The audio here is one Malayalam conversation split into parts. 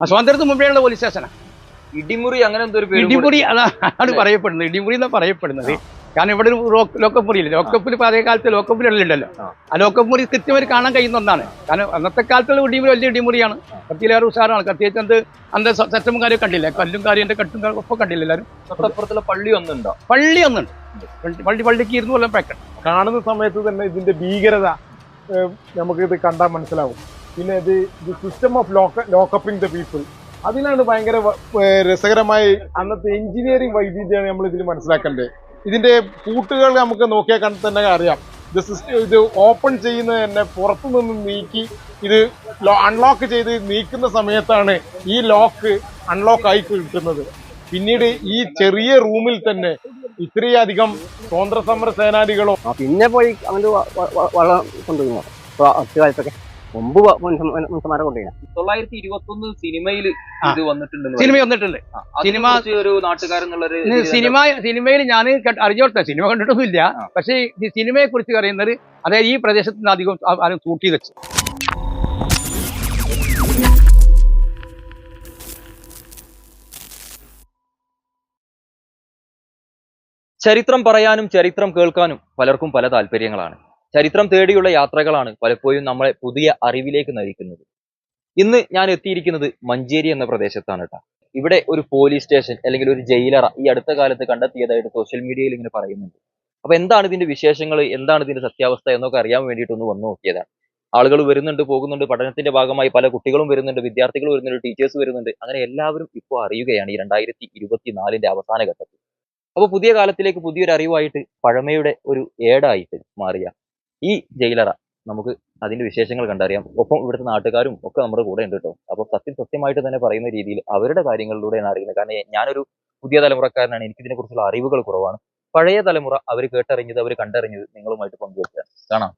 ആ സ്വാതന്ത്ര്യത്തിന് മുമ്പേയുള്ള പോലീസ് സ്റ്റേഷനാണ് ഇടിമുറി അങ്ങനെ എന്തോ ഒരു കൂടി- ഇടിമുറി അതാണ് പറയപ്പെടുന്നത്. ഇടിമുറി എന്നാണ് പറയപ്പെടുന്നത്. കാരണം ഇവിടെ ഒരു ലോക്കപ്പ് മുറിയില്ല ലോക്കപ്പിൽ പഴയ കാലത്ത് ലോക്കപ്പിൽ ഇടലുണ്ടല്ലോ ആ. ലോക്കപ്പുറി ലോക്കപ്പ് മുറി കൃത്യമായിട്ട് കാണാൻ കഴിയുന്ന ഒന്നാണ്. കാരണം അന്നത്തെ കാലത്തുള്ള ഇടിമുറി വലിയ ഇടിമുറിയാണ്. കത്തിയിലേറെ ഉഷാറാണ്. കത്തിയേറ്റ് എന്ത്? അന്ന് സെറ്റമും കാര്യം കണ്ടില്ല? കല്ലും കാര്യം കട്ടും കാര്യം ഒക്കെ കണ്ടില്ല എല്ലാവരും? തൊട്ടപ്പുറത്തുള്ള പള്ളി ഒന്നുണ്ടോ? പള്ളി ഒന്നുണ്ട്. പള്ളി- പള്ളി പള്ളിക്ക് ഇരുന്ന് കൊല്ലം പാക്കറ്റ് കാണുന്ന സമയത്ത് തന്നെ ഇതിന്റെ ഭീകരത നമുക്കിത് നമുക്ക് ഇത് കണ്ടാൽ മനസ്സിലാവും. പിന്നെ ഇത് system of lock lockupping the people അതിനാണ് ഭയങ്കര രസകരമായി അന്നത്തെ എഞ്ചിനീയറിംഗ് വൈദ്യുതിയാണ് നമ്മൾ ഇതിൽ മനസ്സിലാക്കേണ്ടത്. ഇതിന്റെ കൂട്ടുകൾ നമുക്ക് നോക്കിയാൽ കണ്ട് തന്നെ അറിയാം. ഇത് സിസ്റ്റം ഇത് ഓപ്പൺ ചെയ്യുന്നത് തന്നെ പുറത്തു നിന്ന് നീക്കി ഇത് അൺലോക്ക് ചെയ്ത് നീക്കുന്ന സമയത്താണ് ഈ ലോക്ക് അൺലോക്ക് ആയി കിട്ടുന്നത്. പിന്നീട് ഈ ചെറിയ റൂമിൽ തന്നെ ഇത്രയധികം സ്വാതന്ത്ര്യ സമര സേനാനികളോ പിന്നെ പോയി അവന്റെ അടുത്ത കാലത്തൊക്കെ. മുമ്പ് മനുഷ്യന്മാരെ കൊണ്ടുപോയി തൊള്ളായിരത്തി ഇരുപത്തി ഒന്ന് സിനിമയിൽ ഇത് വന്നിട്ടുണ്ട് സിനിമ വന്നിട്ടുണ്ട്. സിനിമ- ഒരു നാട്ടുകാരെന്നുള്ളൊരു സിനിമ സിനിമയിൽ ഞാൻ അറിഞ്ഞോട്ടെ സിനിമ കണ്ടിട്ടൊന്നുമില്ല. പക്ഷേ ഈ സിനിമയെ കുറിച്ച് പറയുന്നത് അതായത് ഈ പ്രദേശത്ത് നിന്ന് അധികം ആരും കൂട്ടി വെച്ച്. ചരിത്രം പറയാനും ചരിത്രം കേൾക്കാനും പലർക്കും പല താല്പര്യങ്ങളാണ്. ചരിത്രം തേടിയുള്ള യാത്രകളാണ് പലപ്പോഴും നമ്മളെ പുതിയ അറിവിലേക്ക് നയിക്കുന്നത്. ഇന്ന് ഞാൻ എത്തിയിരിക്കുന്നത് മഞ്ചേരി എന്ന പ്രദേശത്താണ് കേട്ടോ ഇവിടെ ഒരു പോലീസ് സ്റ്റേഷൻ അല്ലെങ്കിൽ ഒരു ജയിലറ ഈ അടുത്ത കാലത്ത് കണ്ടെത്തിയതായിട്ട് സോഷ്യൽ മീഡിയയിൽ ഇങ്ങനെ പറയുന്നുണ്ട്. അപ്പൊ എന്താണ് ഇതിന്റെ വിശേഷങ്ങൾ എന്താണ് ഇതിന്റെ സത്യാവസ്ഥ എന്നൊക്കെ അറിയാൻ വേണ്ടിയിട്ട് ഒന്ന് വന്നു നോക്കിയതാണ്. ആളുകൾ വരുന്നുണ്ട് പോകുന്നുണ്ട് പഠനത്തിന്റെ ഭാഗമായി പല കുട്ടികളും വരുന്നുണ്ട് വിദ്യാർത്ഥികൾ വരുന്നുണ്ട് ടീച്ചേഴ്സ് വരുന്നുണ്ട്. അങ്ങനെ എല്ലാവരും ഇപ്പോൾ അറിയുകയാണ് ഈ രണ്ടായിരത്തി ഇരുപത്തിനാലിന്റെ അവസാന ഘട്ടത്തിൽ. അപ്പോൾ പുതിയ കാലത്തിലേക്ക് പുതിയൊരു അറിവായിട്ട് പഴമയുടെ ഒരു ഏടായിട്ട് മാറിയ ഈ ജയിലറ നമുക്ക് അതിന്റെ വിശേഷങ്ങൾ കണ്ടറിയാം. ഒപ്പം ഇവിടുത്തെ നാട്ടുകാരും ഒക്കെ നമ്മുടെ കൂടെ ഉണ്ട് കേട്ടോ അപ്പോൾ സത്യം സത്യമായിട്ട് തന്നെ പറയുന്ന രീതിയിൽ അവരുടെ കാര്യങ്ങളിലൂടെയാണ് അറിയുന്നത്. കാരണം ഞാനൊരു പുതിയ തലമുറക്കാരനാണ്. എനിക്ക് ഇതിനെക്കുറിച്ചുള്ള അറിവുകൾ കുറവാണ്. പഴയ തലമുറ അവർ കേട്ടറിഞ്ഞത് അവർ കണ്ടറിഞ്ഞത് നിങ്ങളുമായിട്ട് പങ്കുവെക്കുക. കാണാം.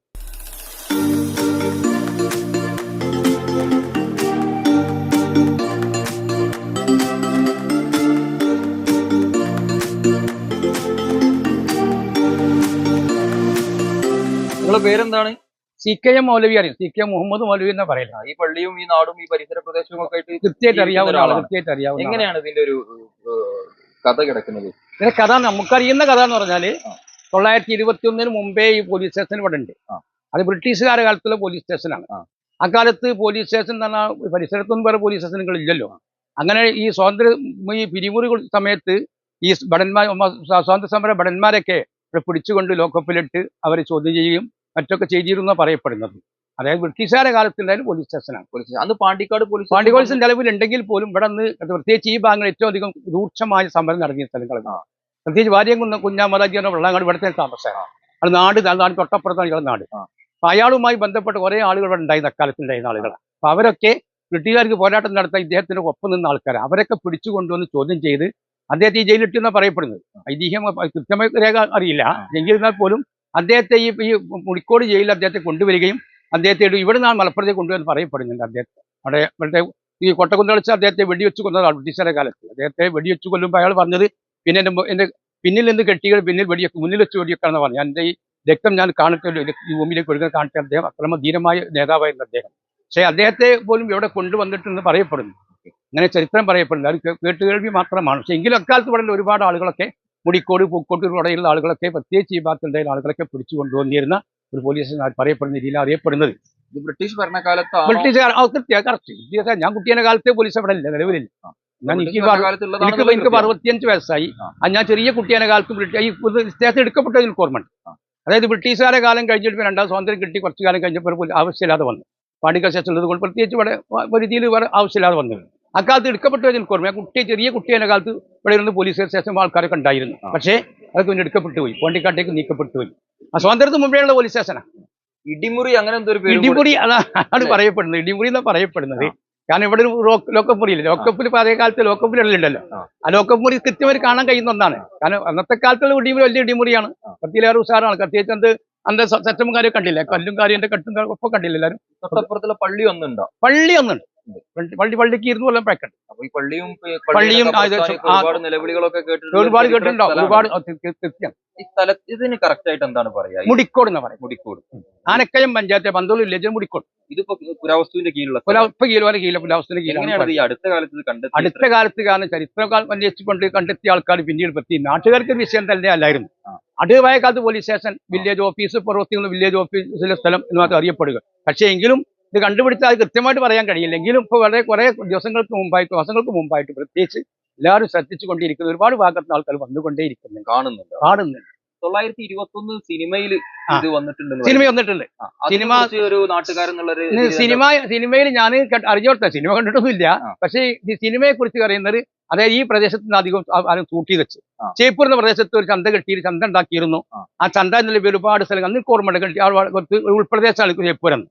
പേരെന്താണ്? സി കെ എം മൗലവി അറിയും? സി കെ മുഹമ്മദ് മൗലവി എന്നാ പറയില്ല ഈ പള്ളിയും ഈ നാടും ഈ പരിസര പ്രദേശവും ഒക്കെ ആയിട്ട് കൃത്യമായിട്ട് അറിയാവുന്ന ആൾ കൃത്യമായിട്ട് അറിയാവുന്ന എങ്ങനെയാണ് ഇതിന്റെ ഒരു കഥ കിടക്കുന്നത്? ഇതിന്റെ കഥ നമുക്കറിയുന്ന കഥ എന്ന് പറഞ്ഞാൽ. തൊള്ളായിരത്തി ഇരുപത്തി ഒന്നിന് മുമ്പേ ഈ പോലീസ് സ്റ്റേഷൻ ഇവിടെ ഉണ്ട്. അത് ബ്രിട്ടീഷുകാരുടെ കാലത്തുള്ള പോലീസ് സ്റ്റേഷനാണ്. അക്കാലത്ത് പോലീസ് സ്റ്റേഷൻ എന്ന് പറഞ്ഞാൽ പരിസരത്തൊന്നും വേറെ പോലീസ് സ്റ്റേഷനുകൾ ഇല്ലല്ലോ. അങ്ങനെ ഈ സ്വാതന്ത്ര്യ ഈ പിരിമുറി സമയത്ത് ഈ ഭടന്മാർ സ്വാതന്ത്ര്യ സമര ഭടന്മാരൊക്കെ ഇവിടെ പിടിച്ചുകൊണ്ട് ലോക്കപ്പിലിട്ട് അവരെ ചോദ്യം ചെയ്യുകയും മറ്റൊക്കെ ചെയ്തിരുന്ന പറയപ്പെടുന്നത്. അതായത് ബ്രിട്ടീഷുകാരുടെ കാലത്തുണ്ടായാലും പോലീസ് സ്റ്റേഷനാണ് പോലീസ് അന്ന് പാണ്ടിക്കാട് പോലീസ് പാണ്ഡികോത്സവം നിലവിലുണ്ടെങ്കിൽ പോലും ഇവിടെ നിന്ന് പ്രത്യേകിച്ച് ഈ ഭാഗങ്ങൾ ഏറ്റവും അധികം രൂക്ഷമായ സമരം നടത്തിയ സ്ഥലങ്ങളാണ് പ്രത്യേകിച്ച് വാര്യംകുന്ന കുഞ്ഞാമതാജി എന്ന വെള്ളാങ്ങാട് ഇവിടുത്തെ താമസമാണ് അത് നാട് നാട് തൊട്ടപ്പുറത്താണ് ഇയാളുടെ നാട്. അയാളുമായി ബന്ധപ്പെട്ട് കുറേ ആളുകൾ ഇവിടെ ഉണ്ടായിരുന്ന അക്കാലത്ത് ഉണ്ടായിരുന്ന ആളുകൾ അപ്പൊ അവരൊക്കെ ബ്രിട്ടീഷുകാർക്ക് പോരാട്ടം നടത്താൻ ഇദ്ദേഹത്തിന് ഒപ്പം നിന്ന ആൾക്കാർ അവരൊക്കെ പിടിച്ചു കൊണ്ടുവന്ന് ചോദ്യം ചെയ്ത് അദ്ദേഹത്തെ ഈ ജയിലിട്ടെന്നാണ് പറയപ്പെടുന്നത്. ഐതിഹ്യം കൃത്യമായ രേഖ അറിയില്ല. എങ്കിൽ പോലും അദ്ദേഹത്തെ ഈ ഈ മുടിക്കോട് ജയിലിൽ അദ്ദേഹത്തെ കൊണ്ടുവരികയും അദ്ദേഹത്തെ ഇവിടെ നിന്നാണ് മലപ്പുറത്തേക്ക് കൊണ്ടുവന്ന് പറയപ്പെടുന്നുണ്ട് അദ്ദേഹത്തെ. അവിടെ ഇവിടുത്തെ ഈ കൊട്ടക്കുന്ന് കളിച്ച് അദ്ദേഹത്തെ വെടിവെച്ച് കൊന്നതാണ് ബ്രിട്ടീഷുകാരുടെ കാലത്ത്. അദ്ദേഹത്തെ വെടിവെച്ച് കൊല്ലുമ്പോൾ അയാൾ പറഞ്ഞത് പിന്നെ എന്റെ എന്റെ പിന്നിൽ നിന്ന് കെട്ടികൾ പിന്നിൽ വെടിയൊക്കെ മുന്നിൽ വെച്ച് വെടിയൊക്കെയാണെന്ന് പറഞ്ഞു എന്റെ ഈ രക്തം ഞാൻ കാണട്ടെ ഈ ഭൂമിയിലേക്ക് ഒഴുകാൻ കാണട്ടെ അദ്ദേഹം അക്രമ ധീരമായ നേതാവായിരുന്നു അദ്ദേഹം. പക്ഷേ അദ്ദേഹത്തെ പോലും ഇവിടെ കൊണ്ടുവന്നിട്ടെന്ന് പറയപ്പെടുന്നു. അങ്ങനെ ചരിത്രം പറയപ്പെടുന്നു. അത് കേട്ടുകേൾവി മാത്രമാണ്. പക്ഷേ എങ്കിലും അക്കാലത്ത് ഇവിടെ ഒരുപാട് ആളുകളൊക്കെ മുടിക്കോട് പൂക്കോട്ടൂർ ഇവിടെയുള്ള ആളുകളൊക്കെ പ്രത്യേകിച്ച് ഈ ഭാഗത്തുണ്ടായ ആളുകളൊക്കെ പിടിച്ചു കൊണ്ടുവന്നിരുന്ന ഒരു പോലീസ് പറയപ്പെടുന്ന രീതിയിൽ അറിയപ്പെടുന്നത്. ബ്രിട്ടീഷ് ഭരണകാലത്ത് ബ്രിട്ടീഷുകാർ കൃത്യ കറക്റ്റ് ഞാൻ കുട്ടിയുടെ കാലത്തെ പോലീസ് അവിടെ ഇല്ല നിലവിലില്ല. എനിക്ക് അറുപത്തിയഞ്ച് വയസ്സായി. ഞാൻ ചെറിയ കുട്ടിയുടെ കാലത്ത് ബ്രിട്ടീഷ് ഈ സ്റ്റേഷൻ എടുക്കപ്പെട്ടത് എനിക്ക് ഓർമ്മയുണ്ട്. അതായത് ബ്രിട്ടീഷുകാരെ കാലം കഴിഞ്ഞിട്ട് രണ്ടാം സ്വാതന്ത്ര്യം കിട്ടി കുറച്ചു കാലം കഴിഞ്ഞപ്പോൾ ആവശ്യമില്ലാതെ വന്നു. പാണ്ടിക്ക സ്റ്റേഷൻ ഉള്ളത് കൊണ്ട് പ്രത്യേകിച്ച് ഇവിടെ ഒരു രീതിയിൽ ഇവിടെ ആവശ്യമില്ലാതെ വന്നു അക്കാലത്ത് എടുക്കപ്പെട്ടത് എനിക്ക് ഓർമ്മ ഞാൻ കുട്ടി ചെറിയ കുട്ടിയുടെ കാലത്ത് ഇവിടെ ഇരുന്ന് പോലീസ് സ്റ്റേഷൻ ആൾക്കാരൊക്കെ ഉണ്ടായിരുന്നു. പക്ഷേ അതൊക്കെ പിന്നെ എടുക്കപ്പെട്ടു പോയി. പോണ്ടിക്കാട്ടേക്ക് നീക്കപ്പെട്ടു പോയി. ആ സ്വാതന്ത്ര്യത്തിന് മുമ്പേയുള്ള പോലീസ് സ്റ്റേഷനാണ് ഇടിമുറി അങ്ങനെ എന്തോ ഇടിമുറി അതാണ് പറയപ്പെടുന്നത്. ഇടിമുറി എന്നാണ് പറയപ്പെടുന്നത്. കാരണം ഇവിടെ ഒരു ലോക്കപ്പ് മുറിയില്ല ലോക്കപ്പിൽ പഴയ കാലത്ത് ലോക്കപ്പിൽ ഇടലുണ്ടല്ലോ ആ. ലോക്കപ്പ് മുറി കൃത്യമായിട്ട് കാണാൻ കഴിയുന്ന ഒന്നാണ്. കാരണം അന്നത്തെ കാലത്തുള്ള ഇടിമുറി വലിയ ഇടിമുറിയാണ്. കത്തിയിലേറെ ഉഷാറാണ്. പ്രത്യേകിച്ച് എന്ത് അന്ത സെറ്റമും കാര്യം കണ്ടില്ല. കല്ലും കാര്യം കെട്ടും ഒപ്പം ഒക്കെ കണ്ടില്ല എല്ലാവരും. തൊട്ടപ്പുറത്തുള്ള പള്ളി ഒന്നുണ്ടോ? പള്ളി ഒന്നുണ്ട്. പള്ളി- പള്ളി പള്ളിക്ക് ഇരുന്ന് കൊല്ലം പഴക്കുണ്ട് അപ്പൊ ഈ പള്ളിയും പള്ളിയും ഒരുപാട് നിലവിളികളൊക്കെ കേട്ടിട്ടുണ്ട്. ഒരുപാട് കേട്ടിട്ടുണ്ടാവും. ഒരുപാട് അത് ഈ സ്ഥല ഇതിന് കറക്റ്റ് ആയിട്ട് എന്താണ് പറയാ മുടിക്കോട് എന്ന് പറയാം മുടിക്കോട്. ആനക്കയം പഞ്ചായത്ത് പന്തോളി വില്ലേജ് മുടിക്കോട്. ഇതിപ്പോ പുരാവസ്തുവിന്റെ കീഴിലുള്ള കീലോനെ കീഴിലെ പുലാവസ്ഥയുടെ എങ്ങനെയാണ് കീഴിലാണ് ഈ അടുത്ത കാലത്ത് കണ്ടെത്തി അടുത്ത കാലത്ത് കാരണം ചരിത്രം അന്വേഷിച്ചുകൊണ്ട് കണ്ടെത്തിയ ആൾക്കാർ പിന്നീട് പറ്റി നാട്ടുകാർക്ക് ഒരു വിഷയം തന്നെ അല്ലായിരുന്നു. അടുവായ കാലത്ത് പോലീസ് സ്റ്റേഷൻ വില്ലേജ് ഓഫീസ് പുറത്തുനിന്ന് വില്ലേജ് ഓഫീസിലെ സ്ഥലം എന്ന് മാത്രം അറിയപ്പെടുക. പക്ഷേ എങ്കിലും ഇത് കണ്ടുപിടിച്ചാൽ അത് കൃത്യമായിട്ട് പറയാൻ കഴിയില്ല. എങ്കിലും ഇപ്പോൾ വളരെ കുറെ ദിവസങ്ങൾക്ക് മുമ്പായിട്ട് മാസങ്ങൾക്ക് മുമ്പായിട്ട് പ്രത്യേകിച്ച് എല്ലാവരും ശ്രദ്ധിച്ചു കൊണ്ടിരിക്കുന്ന ഒരുപാട് ഭാഗത്തുനിന്ന് ആൾക്കാർ വന്നുകൊണ്ടേയിരിക്കുന്നു കാണുന്നുണ്ട്. കാണുന്നുണ്ട്. തൊള്ളായിരത്തി ഇരുപത്തി ഒന്ന് സിനിമയിൽ ഇത് വന്നിട്ടുണ്ട് സിനിമ വന്നിട്ടുണ്ട്. സിനിമ- ഒരു നാട്ടുകാരെന്നുള്ളൊരു സിനിമ സിനിമയിൽ ഞാൻ അറിഞ്ഞോട്ടെ സിനിമ കണ്ടിട്ടൊന്നുമില്ല. പക്ഷേ ഈ സിനിമയെ കുറിച്ച് പറയുന്നത് അതായത് ഈ പ്രദേശത്ത് നിന്ന് അധികം ആരും കൂട്ടി വെച്ച്. ചേപ്പൂർ എന്ന പ്രദേശത്ത് ഒരു ചന്ത കെട്ടി ചന്ത ഉണ്ടാക്കിയിരുന്നു. ആ. ചന്ത എന്നുള്ള ഒരുപാട് സ്ഥലങ്ങൾ അന്ന് ഓർമ്മയുണ്ട് കെട്ടി ഉൾപ്രദേശമാണ് ചേപ്പൂരെന്ന്.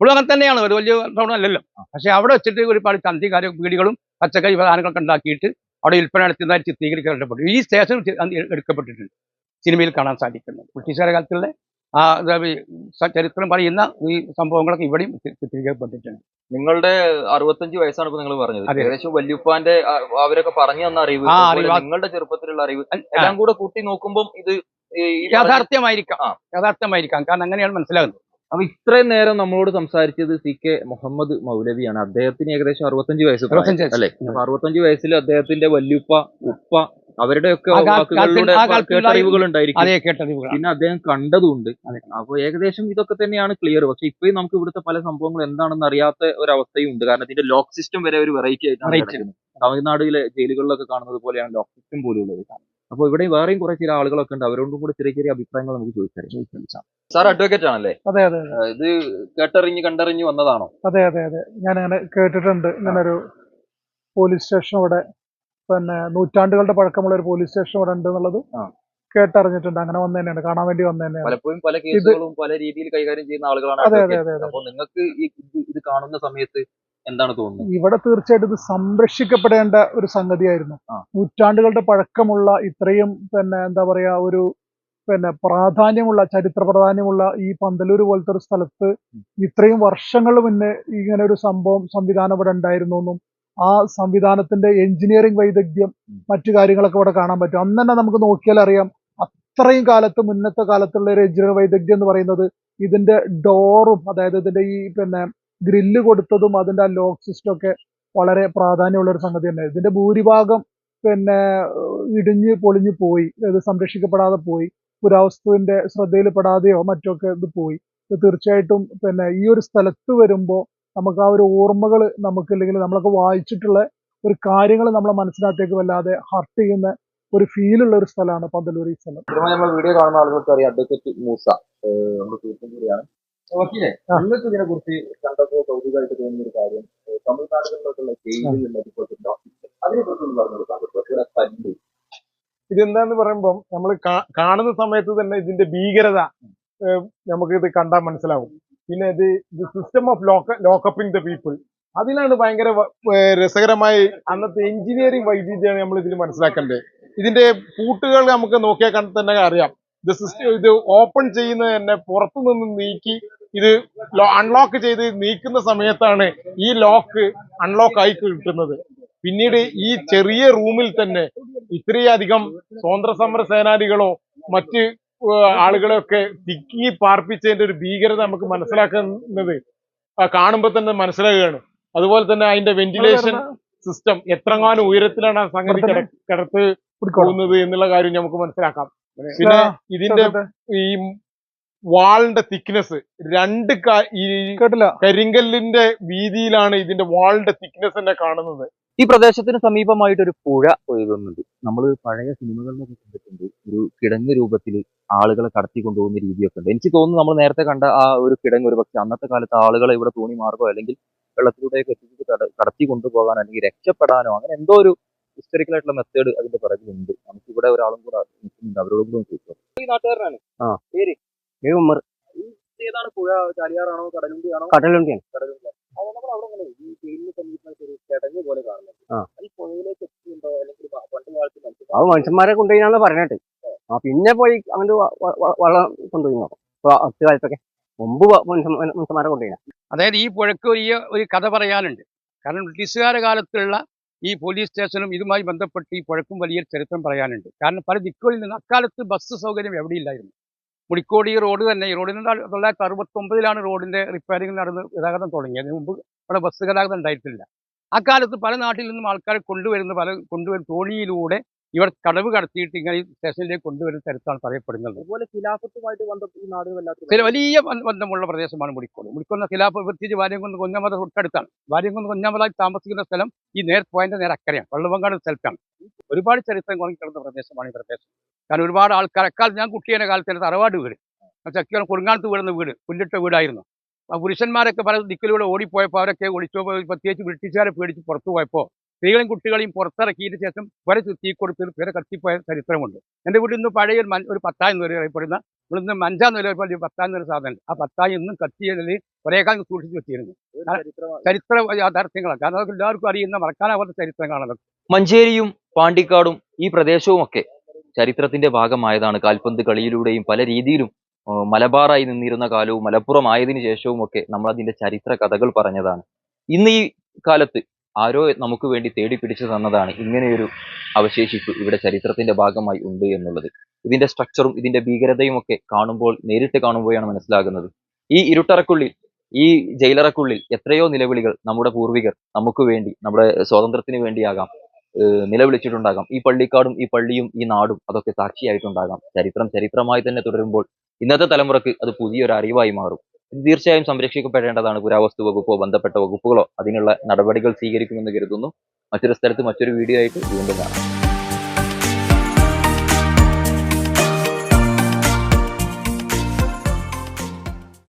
ഇപ്പോഴും അങ്ങനെ തന്നെയാണ്. ഒരു വലിയ ടൗൺ അല്ലല്ലോ. പക്ഷേ അവിടെ വെച്ചിട്ട് ഒരുപാട് ചന്തി കാര്യം വീടുകളും പച്ചക്കറി സാധനങ്ങളൊക്കെ ഉണ്ടാക്കിയിട്ട് അവിടെ വിൽപ്പന നടത്തിയതായി ചിത്രീകരിക്കപ്പെട്ടു ഈ സ്റ്റേഷൻ എടുക്കപ്പെട്ടിട്ടുണ്ട്. സിനിമയിൽ കാണാൻ സാധിക്കുന്നത്. ബ്രിട്ടീഷുകാരുടെ കാലത്തുള്ള ആ ചരിത്രം പറയുന്ന ഈ സംഭവങ്ങളൊക്കെ ഇവിടെയും ചിത്രീകരിക്കപ്പെട്ടിട്ടുണ്ട്. നിങ്ങളുടെ അറുപത്തഞ്ച് വയസ്സാണ് ഇപ്പൊ നിങ്ങൾ പറഞ്ഞത്. ഏകദേശം വല്യുപ്പാന്റെ അവരൊക്കെ പറഞ്ഞു തന്ന അറിവ്. നിങ്ങളുടെ ചെറുപ്പത്തിലുള്ള അറിവ് എല്ലാം കൂടെ കൂട്ടി നോക്കുമ്പോൾ ഇത് യാഥാർത്ഥ്യമായിരിക്കാം. യാഥാർത്ഥ്യമായിരിക്കാം. കാരണം അങ്ങനെയാണ് മനസ്സിലാകുന്നത്. അപ്പൊ ഇത്രയും നേരം നമ്മളോട് സംസാരിച്ചത് സി കെ മുഹമ്മദ് മൗലവിയാണ്. അദ്ദേഹത്തിന് ഏകദേശം അറുപത്തഞ്ച് വയസ്സ്. അല്ലെ? അറുപത്തഞ്ച് വയസ്സിൽ അദ്ദേഹത്തിന്റെ വല്യുപ്പ ഉപ്പ അവരുടെയൊക്കെ വാക്കുകളിലൂടെ കേട്ടറിവുകൾ ഉണ്ടായിരിക്കും പിന്നെ അദ്ദേഹം കണ്ടതുണ്ട്. അപ്പൊ ഏകദേശം ഇതൊക്കെ തന്നെയാണ് ക്ലിയർ പക്ഷെ ഇപ്പോഴും നമുക്ക് ഇവിടുത്തെ പല സംഭവങ്ങൾ എന്താണെന്ന് അറിയാത്ത ഒരവസ്ഥയും ഉണ്ട് കാരണം ഇതിന്റെ ലോക്ക് സിസ്റ്റം വരെ ഒരു വെറൈറ്റി ആയിട്ടാണ് തമിഴ്നാടിലെ ജയിലുകളിലൊക്കെ കാണുന്നത് പോലെയാണ് ലോക്ക് സിസ്റ്റം പോലും ഉള്ളത് അപ്പോൾ ഇവിടെ വേറെയും കുറെ ചില ആളുകളൊക്കെ ഉണ്ട്. അവരോടും കൂടെ ചെറിയ ചെറിയ അഭിപ്രായങ്ങൾ നമുക്ക് ചോദിച്ചറിയാം സാർ അഡ്വക്കേറ്റ് ആണല്ലേ? അതെ അതെ ഇത് കേട്ടറിഞ്ഞ് കണ്ടറിഞ്ഞ് വന്നതാണോ? അതെ അതെ അതെ. ഞാൻ അങ്ങനെ കേട്ടിട്ടുണ്ട്. ഇങ്ങനെ ഒരു പോലീസ് സ്റ്റേഷൻ ഇവിടെ പിന്നെ നൂറ്റാണ്ടുകളുടെ പഴക്കമുള്ള ഒരു പോലീസ് സ്റ്റേഷൻ ഇവിടെ ഉണ്ട് എന്നുള്ളത് കേട്ടറിഞ്ഞിട്ടുണ്ട്. അങ്ങനെ വന്നു തന്നെയാണ്. കാണാൻ വേണ്ടി വന്നു തന്നെയാണ്. പലപ്പോഴും പല കേസുകളും പല രീതിയിൽ കൈകാര്യം ചെയ്യുന്ന ആളുകളാണ് അതെ അതെ അതെ അതെ അപ്പോൾ നിങ്ങൾക്ക് ഇത് കാണുന്ന സമയത്ത് എന്താണ് തോന്നുന്നത്? ഇവിടെ തീർച്ചയായിട്ടും ഇത് സംരക്ഷിക്കപ്പെടേണ്ട ഒരു സംഗതിയായിരുന്നു. നൂറ്റാണ്ടുകളുടെ പഴക്കമുള്ള ഇത്രയും പിന്നെ എന്താ പറയാ ഒരു പിന്നെ പ്രാധാന്യമുള്ള ചരിത്ര പ്രാധാന്യമുള്ള ഈ പന്തലൂർ പോലത്തെ ഒരു സ്ഥലത്ത് ഇത്രയും വർഷങ്ങൾ മുന്നേ ഇങ്ങനെ ഒരു സംഭവം സംവിധാനം ഇവിടെ ഉണ്ടായിരുന്നു എന്നും ആ സംവിധാനത്തിന്റെ എഞ്ചിനീയറിംഗ് വൈദഗ്ധ്യം മറ്റു കാര്യങ്ങളൊക്കെ ഇവിടെ കാണാൻ പറ്റും. അന്ന് തന്നെ നമുക്ക് നോക്കിയാൽ അറിയാം അത്രയും കാലത്ത് മുന്നത്തെ കാലത്തുള്ള ഒരു എഞ്ചിനീയറിംഗ് വൈദഗ്ധ്യം എന്ന് പറയുന്നത് ഇതിന്റെ ഡോറും അതായത് ഇതിന്റെ ഈ പിന്നെ ഗ്രില്ല് കൊടുത്തതും അതിന്റെ ആ ലോക്ക് സിസ്റ്റം ഒക്കെ വളരെ പ്രാധാന്യമുള്ള ഒരു സംഗതി തന്നെ. ഇതിന്റെ ഭൂരിഭാഗം പിന്നെ ഇടിഞ്ഞ് പൊളിഞ്ഞു പോയി. ഇത് സംരക്ഷിക്കപ്പെടാതെ പോയി. പുരാവസ്തുവിന്റെ ശ്രദ്ധയിൽപ്പെടാതെയോ മറ്റൊക്കെ ഇത് പോയി. തീർച്ചയായിട്ടും പിന്നെ ഈ ഒരു സ്ഥലത്ത് വരുമ്പോൾ നമുക്ക് ആ ഒരു ഓർമ്മകൾ നമുക്ക് ഇല്ലെങ്കിൽ നമ്മളൊക്കെ വായിച്ചിട്ടുള്ള ഒരു കാര്യങ്ങൾ നമ്മളെ മനസ്സിനകത്തേക്ക് വല്ലാതെ ഹർട്ട് ചെയ്യുന്ന ഒരു ഫീൽ ഉള്ള ഒരു സ്ഥലമാണ് പന്തലൂർ ഈ സ്ഥലം. വീഡിയോ കാണുന്ന ആളുകൾക്ക് അറിയാം അഡ്വക്കേറ്റ് മൂസ നമ്മുടെ കൂടിയാണ് വക്കീലെ. നിങ്ങൾക്ക് ഇതിനെ കുറിച്ച് കണ്ടപ്പോൾ കൗതുകമായിട്ട് തോന്നിയ ഒരു കാര്യം തമിഴ്നാടുകളിലോട്ടുള്ള ജയിലുകളിൽ അതിനെ കുറിച്ച് ഒന്ന് പറഞ്ഞു കൊടുക്കാൻ ഇതെന്താന്ന് പറയുമ്പം നമ്മൾ കാണുന്ന സമയത്ത് തന്നെ ഇതിന്റെ ഭീകരത നമുക്ക് ഇത് കണ്ടാൽ മനസ്സിലാവും. പിന്നെ ഇത് system of lock lockupping the people അതിലാണ് ഭയങ്കര രസകരമായി അന്നത്തെ എഞ്ചിനീയറിംഗ് വൈദ്യുതിയാണ് നമ്മൾ ഇതിൽ മനസ്സിലാക്കേണ്ടത്. ഇതിന്റെ പൂട്ടുകൾ നമുക്ക് നോക്കിയാൽ കണ്ട് തന്നെ അറിയാം. ഇത് സിസ്റ്റം ഇത് ഓപ്പൺ ചെയ്യുന്നത് തന്നെ പുറത്തു നിന്ന് നീക്കി ഇത് അൺലോക്ക് ചെയ്ത് നീക്കുന്ന സമയത്താണ് ഈ ലോക്ക് അൺലോക്ക് ആയി കിട്ടുന്നത്. പിന്നീട് ഈ ചെറിയ റൂമിൽ തന്നെ ഇത്രയധികം സ്വാതന്ത്ര്യ സമര സേനാനികളോ മറ്റ് ആളുകളെയൊക്കെ തിക്കി പാർപ്പിച്ചതിന്റെ ഒരു ഭീകരത നമുക്ക് മനസ്സിലാക്കുന്നത് കാണുമ്പോൾ തന്നെ മനസ്സിലാകുകയാണ് അതുപോലെ തന്നെ അതിന്റെ വെന്റിലേഷൻ സിസ്റ്റം എത്രങ്ങാനും ഉയരത്തിലാണ് ആ സംഗതി കിട- കിടത്ത് പോകുന്നത് എന്നുള്ള കാര്യം നമുക്ക് മനസ്സിലാക്കാം. പിന്നെ ഇതിന്റെ ഈ വാളിന്റെ തിക്നെസ് രണ്ട് കേട്ടില്ല. കരിങ്കല്ലിന്റെ വീതിയിലാണ് ഇതിന്റെ വാളിന്റെ തിക്നെസ് തന്നെ കാണുന്നത്. ഈ പ്രദേശത്തിന് സമീപമായിട്ട് ഒരു പുഴ ഒഴുകുന്നുണ്ട്. നമ്മൾ പഴയ സിനിമകളിലൊക്കെ കണ്ടിട്ടുണ്ട്. ഒരു കിടങ്ങ് രൂപത്തിൽ ആളുകളെ കടത്തി കൊണ്ടുപോകുന്ന രീതിയൊക്കെ ഉണ്ട്. എനിക്ക് തോന്നുന്നു നമ്മൾ നേരത്തെ കണ്ട ആ ഒരു കിടങ്ങ് ഒരു പക്ഷെ അന്നത്തെ കാലത്ത് ആളുകളെ ഇവിടെ തോണി മാർഗോ അല്ലെങ്കിൽ വെള്ളത്തിലൂടെയൊക്കെ എത്തിച്ച് കടത്തി കൊണ്ടുപോകാൻ അല്ലെങ്കിൽ രക്ഷപ്പെടാനോ അങ്ങനെ എന്തോ ഒരു ഹിസ്റ്റോറിക്കൽ ആയിട്ടുള്ള മെത്തേഡ് അതിന്റെ പിറകിലുണ്ട്. നമുക്ക് ഇവിടെ ഒരാളും കൂടെ നിൽക്കുന്നുണ്ട്. അവരോടും കൂടെ ചോദിക്കാം ഈ നാട്ടുകാരനാണ്. പേര്? ഈ ഉമ്മർ. ഏതാണ് പുഴ? ചാലിയാറാണോ? കടലുണ്ടിയാണോ? കടലുണ്ടിയാണ്. കടലുണ്ട് അത് നമ്മൾ അവിടെ അങ്ങനെ ഈ ഒരു കിടങ്ങ് പോലെ കാണുന്നത് ആ. ഈ പുഴയിലേക്ക് എത്തിയിട്ടുണ്ടോ? അല്ലെങ്കിൽ പ- പണ്ട് കാലത്ത് മനുഷ്യർ അത് മനുഷ്യന്മാരെ കൊണ്ടുപോയിന്നാണ് പറഞ്ഞിട്ട് ആ. പിന്നെ പോയി അങ്ങോട്ട് വ- വ- വ- വെള്ളം കൊണ്ടുപോയി നോക്കാം ഇപ്പൊ അടുത്ത കാലത്തൊക്കെ മുമ്പ് വ- മനുഷ്യൻ- മനുഷ്യന്മാരെ കൊണ്ടുപോയി അതായത് ഈ പുഴയ്ക്ക് ഒരു ഒരു കഥ പറയാനുണ്ട്. കാരണം ബ്രിട്ടീഷുകാര കാലത്തുള്ള ഈ പോലീസ് സ്റ്റേഷനും ഇതുമായി ബന്ധപ്പെട്ട് ഈ പുഴക്കും വലിയ ചരിത്രം പറയാനുണ്ട്. കാരണം പല ദിക്കുകളിൽ നിന്ന് അക്കാലത്ത് ബസ് സൗകര്യം എവിടെയില്ലായിരുന്നു. മുടിക്കോട് റോഡ് തന്നെ ഈ റോഡിന് തൊള്ളായിരത്തി അറുപത്തൊമ്പതിലാണ് റോഡിന്റെ റിപ്പയറിംഗ് നടന്ന് ഗതാഗതം തുടങ്ങിയത്. മുമ്പ് ഇവിടെ ബസ് ഗതാഗതം ഉണ്ടായിട്ടില്ല. അക്കാലത്ത് പല നാട്ടിൽ നിന്നും ആൾക്കാരെ കൊണ്ടുവരുന്ന പല കൊണ്ടുവരുന്ന തോണിയിലൂടെ ഇവർ കടവ് കടത്തിയിട്ട് ഇങ്ങനെ ഈ സ്റ്റേഷനിലേക്ക് കൊണ്ടുവരുന്ന തരത്താണ് പറയപ്പെടുന്നത്. അതുപോലെ ഖിലാഫത്തുമായിട്ട് വലിയ ബന്ധമുള്ള പ്രദേശമാണ് മുടിക്കോട്. മുടിക്കുന്ന ഖിലാഫ് പ്രത്യേകിച്ച് വാര്യംകുന്ന് കൊഞ്ഞാമത തൊട്ടടുത്താണ്. വാര്യംകുന്ന് കൊഞ്ഞാമതായി താമസിക്കുന്ന സ്ഥലം ഈ നേർ പോയിന്റ് നേരെ അക്കരയാണ്. വള്ളുവങ്കാട് സ്ഥലത്താണ്. ഒരുപാട് ചരിത്രം കുറഞ്ഞിട്ടുള്ള പ്രദേശമാണ് ഈ പ്രദേശം. കാരണം ഒരുപാട് ആൾക്കാർ അക്കാലത്ത് ഞാൻ കുട്ടിയുടെ കാലത്ത് തറവാട് വീട്. ചക്കിയാണ് കുറുങ്ങാനത്ത് വീടുന്ന വീട് പുല്ലിട്ട വീടായിരുന്നു. ആ പുരുഷന്മാരൊക്കെ പല ദിക്കിലൂടെ ഓടിപ്പോയപ്പോൾ അവരൊക്കെ ഒളിച്ചു പ്രത്യേകിച്ച് ബ്രിട്ടീഷുകാരെ പേടിച്ച് പുറത്തു പോയപ്പോൾ സ്ത്രീകളെയും കുട്ടികളെയും പുറത്തിറക്കിയതിന് ശേഷം വരെ തീ കൊടുത്ത് പേരെ കത്തിപ്പോയ ചരിത്രമുണ്ട്. എന്റെ വീട്ടിൽ നിന്ന് പഴയ ഒരു മൻ- ഒരു പത്തായം എന്ന് അറിയപ്പെടുന്ന ഇവിടുന്ന് മഞ്ചാന്ന് നിലവിൽ പത്തായം എന്നൊരു സാധനം ആ പത്തായം ഇന്നും കത്തിയതിൽ കുറേ കാലം സൂക്ഷിച്ചു വെച്ചിരുന്നു. ചരിത്ര യാഥാർത്ഥ്യങ്ങളാണ് കാരണം അതൊക്കെ എല്ലാവർക്കും അറിയുന്ന മറക്കാനാവാത്ത ചരിത്രങ്ങളാണ് മഞ്ചേരിയും പാണ്ടിക്കാടും ഈ പ്രദേശവും ഒക്കെ ചരിത്രത്തിന്റെ ഭാഗമായതാണ്. കാൽപന്ത് കളിയിലൂടെയും പല രീതിയിലും മലബാറായി നിന്നിരുന്ന കാലവും മലപ്പുറം ആയതിനു ശേഷവും ഒക്കെ നമ്മൾ അതിന്റെ ചരിത്ര കഥകൾ പറഞ്ഞതാണ്. ഇന്ന് ഈ കാലത്ത് ആരോ നമുക്ക് വേണ്ടി തേടി പിടിച്ചു തന്നതാണ് ഇങ്ങനെയൊരു അവശേഷിപ്പ് ഇവിടെ ചരിത്രത്തിന്റെ ഭാഗമായി ഉണ്ട് എന്നുള്ളത്. ഇതിന്റെ സ്ട്രക്ചറും ഇതിന്റെ ഭീകരതയും ഒക്കെ കാണുമ്പോൾ നേരിട്ട് കാണുമ്പോഴാണ് മനസ്സിലാകുന്നത്. ഈ ഇരുട്ടറക്കുള്ളിൽ ഈ ജയിലറക്കുള്ളിൽ എത്രയോ നിലവിളികൾ നമ്മുടെ പൂർവികർ നമുക്ക് വേണ്ടി നമ്മുടെ സ്വാതന്ത്ര്യത്തിന് വേണ്ടിയാകാം നിലവിളിച്ചിട്ടുണ്ടാകാം. ഈ പള്ളിക്കാടും ഈ പള്ളിയും ഈ നാടും അതൊക്കെ സാക്ഷിയായിട്ടുണ്ടാകാം. ചരിത്രം ചരിത്രമായി തന്നെ തുടരുമ്പോൾ ഇന്നത്തെ തലമുറയ്ക്ക് അത് പുതിയൊരു അറിവായി മാറും. തീർച്ചയായും സംരക്ഷിക്കപ്പെടേണ്ടതാണ് പുരാവസ്തു വകുപ്പോ ബന്ധപ്പെട്ട വകുപ്പുകളോ. അതിനുള്ള നടപടികൾ സ്വീകരിക്കുമെന്ന് കരുതുന്നു. മറ്റൊരു സ്ഥലത്ത് മറ്റൊരു വീഡിയോ ആയിട്ട് വീണ്ടും കാണാം.